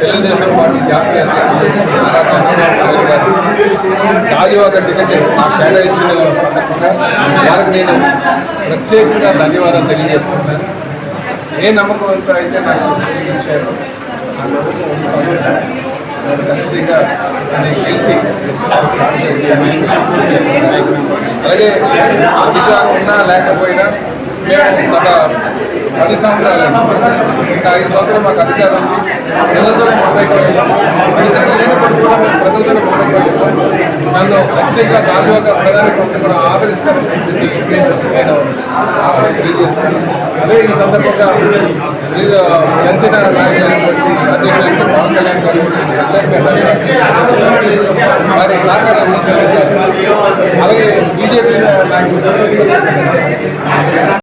Telugu Desam party జాతీయ అధ్యక్షులు రాజీవాగ ticket మా నాకు ఇచ్చిన సందర్భంగా వారికి నేను ప్రత్యేకంగా ధన్యవాదాలు తెలియజేసుకుంటాను ఏ నమ్మకం అంతా అయితే నాకు ఇచ్చారు ఆ నమ్మకం ఖచ్చితంగా నేను అలాగే అధికారం ఉన్నా లేకపోయినా మేము ఒక ಅಧಿಕಾರು ನಿಲದ ಮಾಡಬೇಕಾಗಿತ್ತು ಮಾಡಬೇಕಾಗ ನಾನು ಪ್ರತ್ಯೇಕ ನಾಲ್ಕು ಪ್ರಧಾನಿ ಆವರಿಸ್ತಾರೆ ನಾನು ತಿಳಿಸ್ತೀನಿ ಅದೇ ಈ ಸಂದರ್ಭ ಜನಸಿನ ಕಾರ್ಯಸೂರ್ ಪವನ್ ಕಲ್ಯಾಣ್ರು ಸಹಕಾರ ಅಧ್ಯಕ್ಷ ಹಾಗೆ ಬಿಜೆಪಿಯ